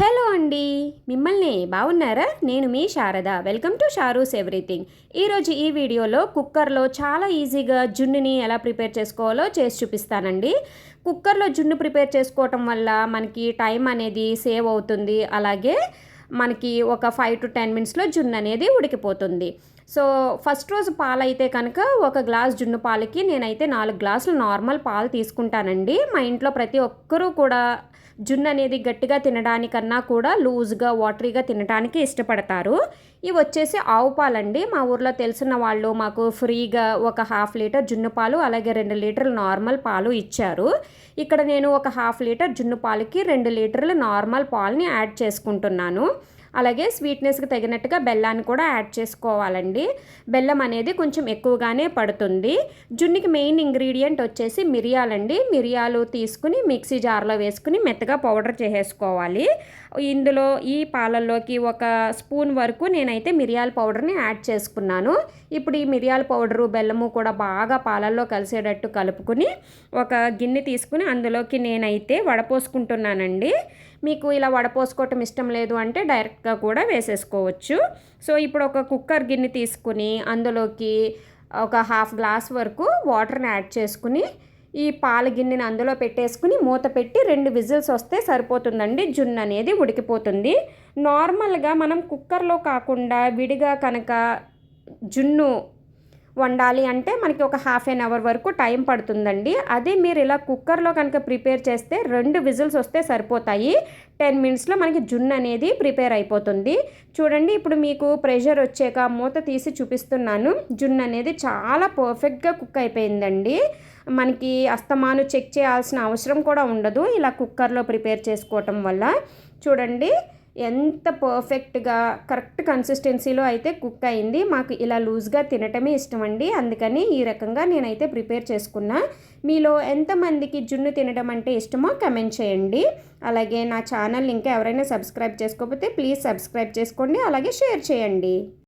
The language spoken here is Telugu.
హలో అండి మిమ్మల్ని బాగున్నారా నేను మీ Sharada. Welcome to Sharu's everything. ఈరోజు ఈ వీడియోలో కుక్కర్లో చాలా ఈజీగా జున్నుని ఎలా ప్రిపేర్ చేసుకోవాలో చేసి చూపిస్తానండి. కుక్కర్లో జున్ను ప్రిపేర్ చేసుకోవటం వల్ల మనకి టైం అనేది సేవ్ అవుతుంది. అలాగే మనకి ఒక ఫైవ్ టు టెన్ మినిట్స్లో జున్ను అనేది ఉడికిపోతుంది. సో ఫస్ట్ రోజు పాలైతే కనుక ఒక గ్లాస్ జున్ను పాలకి నేనైతే నాలుగు గ్లాసులు నార్మల్ పాలు తీసుకుంటానండి. మా ఇంట్లో ప్రతి ఒక్కరూ కూడా జున్ను అనేది గట్టిగా తినడానికన్నా కూడా లూజ్గా వాటరీగా తినడానికి ఇష్టపడతారు. ఇవి వచ్చేసి ఆవు పాలండి. మా ఊర్లో తెలిసిన వాళ్ళు మాకు ఫ్రీగా ఒక హాఫ్ లీటర్ జున్ను పాలు అలాగే రెండు లీటర్లు నార్మల్ పాలు ఇచ్చారు. ఇక్కడ నేను ఒక హాఫ్ లీటర్ జున్ను పాలకి రెండు లీటర్లు నార్మల్ పాలని యాడ్ చేసుకుంటున్నాను. అలాగే స్వీట్నెస్కి తగినట్టుగా బెల్లాన్ని కూడా యాడ్ చేసుకోవాలండి. బెల్లం అనేది కొంచెం ఎక్కువగానే పడుతుంది. జున్నుకి మెయిన్ ఇంగ్రీడియంట్ వచ్చేసి మిరియాలండి. మిరియాలు తీసుకుని మిక్సీ జార్లో వేసుకుని మెత్తగా పౌడర్ చేసేసుకోవాలి. ఇందులో ఈ పాలల్లోకి ఒక స్పూన్ వరకు నేనైతే మిరియాల పౌడర్ని యాడ్ చేసుకున్నాను. ఇప్పుడు ఈ మిరియాల పౌడరు బెల్లము కూడా బాగా పాలల్లో కలిసేటట్టు కలుపుకుని ఒక గిన్నె తీసుకుని అందులోకి నేనైతే వడపోసుకుంటున్నానండి. మీకు ఇలా వడపోసుకోవటం ఇష్టం లేదు అంటే డైరెక్ట్గా కూడా వేసేసుకోవచ్చు. సో ఇప్పుడు ఒక కుక్కర్ గిన్నె తీసుకుని అందులోకి ఒక హాఫ్ గ్లాస్ వరకు వాటర్ని యాడ్ చేసుకుని ఈ పాల గిన్నెని అందులో పెట్టేసుకుని మూత పెట్టి రెండు విజిల్స్ వస్తే సరిపోతుందండి. జున్ను అనేది ఉడికిపోతుంది. నార్మల్గా మనం కుక్కర్లో కాకుండా విడిగా కనుక జున్ను వండాలి అంటే మనకి ఒక హాఫ్ ఎన్ అవర్ వరకు టైం పడుతుందండి. అదే మీరు ఇలా కుక్కర్లో కనుక ప్రిపేర్ చేస్తే రెండు విజిల్స్ వస్తే సరిపోతాయి. టెన్ మినిట్స్లో మనకి జున్ను అనేది ప్రిపేర్ అయిపోతుంది. చూడండి ఇప్పుడు మీకు ప్రెషర్ వచ్చాక మూత తీసి చూపిస్తున్నాను. జున్ను అనేది చాలా పర్ఫెక్ట్గా కుక్ అయిపోయిందండి. మనకి అస్తమాను చెక్ చేయాల్సిన అవసరం కూడా ఉండదు ఇలా కుక్కర్లో ప్రిపేర్ చేసుకోవటం వల్ల. చూడండి ఎంత పర్ఫెక్ట్గా కరెక్ట్ కన్సిస్టెన్సీలో అయితే కుక్ అయింది. మాకు ఇలా లూజ్గా తినటమే ఇష్టం అండి. అందుకని ఈ రకంగా నేనైతే ప్రిపేర్ చేసుకున్నా. మీలో ఎంతమందికి జున్ను తినడం అంటే ఇష్టమో కమెంట్ చేయండి. అలాగే నా ఛానల్ ఇంకా ఎవరైనా సబ్స్క్రైబ్ చేసుకోకపోతే ప్లీజ్ సబ్స్క్రైబ్ చేసుకోండి. అలాగే షేర్ చేయండి.